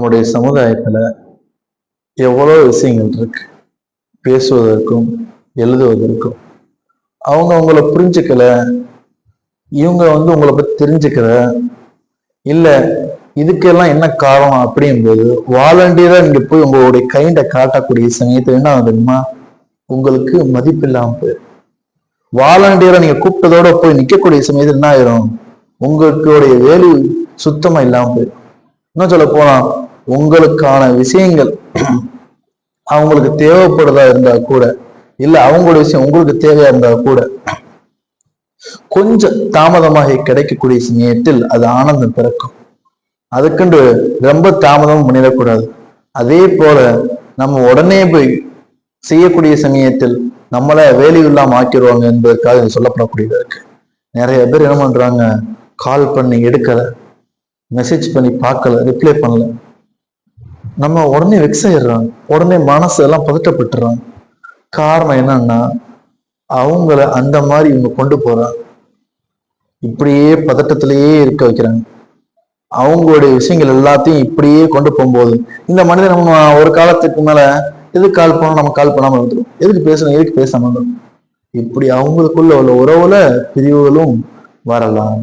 நம்முடைய சமுதாயத்துல எவ்வளோ விஷயங்கள் இருக்கு? பேசுவதற்கும் எழுதுவதற்கும். அவங்க உங்களை புரிஞ்சுக்கல. இவங்க வந்து உங்களை பத்தி தெரிஞ்சுக்கல. இல்ல இதுக்கெல்லாம் என்ன காரணம் அப்படிங்கும்போது வாலண்டியரா நீங்க போய் உங்களுடைய கைண்ட காட்டக்கூடிய சமயத்தில் என்ன ஆகுதுமா தெரியுமா? உங்களுக்கு மதிப்பு இல்லாமல் போயிடும். வாலண்டியராக நீங்க கூப்பிட்டதோட போய் நிக்கக்கூடிய சமயத்தில் என்ன ஆயிரும்? உங்களுடைய வேல்யூ சுத்தமா இல்லாம போயிடும். இன்னும் சொல்ல போனால் உங்களுக்கான விஷயங்கள் அவங்களுக்கு தேவைப்படுதா இருந்தா கூட இல்ல அவங்களோட விஷயம் உங்களுக்கு தேவையா இருந்தா கூட கொஞ்சம் தாமதமாக கிடைக்கக்கூடிய சமயத்தில் அது ஆனந்தம் பிறக்கும். அதுக்குண்டு ரொம்ப தாமதம் பண்ணிடக்கூடாது அதே போல நம்ம உடனே போய் செய்யக்கூடிய சமயத்தில் நம்மள வேலையில்லாம ஆக்கிடுவாங்க என்பதற்காக இது சொல்லப்படக்கூடியதா இருக்கு. நிறைய பேர் என்ன பண்றாங்க கால் பண்ணி எடுக்கல மெசேஜ் பண்ணி பார்க்கல ரிப்ளை பண்ணல. நம்ம உடனே வெக்ஸ் ஆயிடுறாங்க உடனே மனசு எல்லாம் பதட்டப்பட்டுறாங்க காரணம் என்னன்னா அவங்கள அந்த மாதிரி இவங்க கொண்டு போறாங்க. இப்படியே பதட்டத்திலேயே இருக்க வைக்கிறாங்க. அவங்களுடைய விஷயங்கள் எல்லாத்தையும் இப்படியே கொண்டு போகும்போது இந்த மனிதன் நம்ம ஒரு காலத்துக்கு மேல எதுக்கு கால் பண்ணோம் நம்ம கால் பண்ணாம வந்துடும் எதுக்கு பேசணும்? எதுக்கு பேசாம வந்துடும் இப்படி அவங்களுக்குள்ள உள்ள உறவுல பிரிவுகளும் வரலாம்.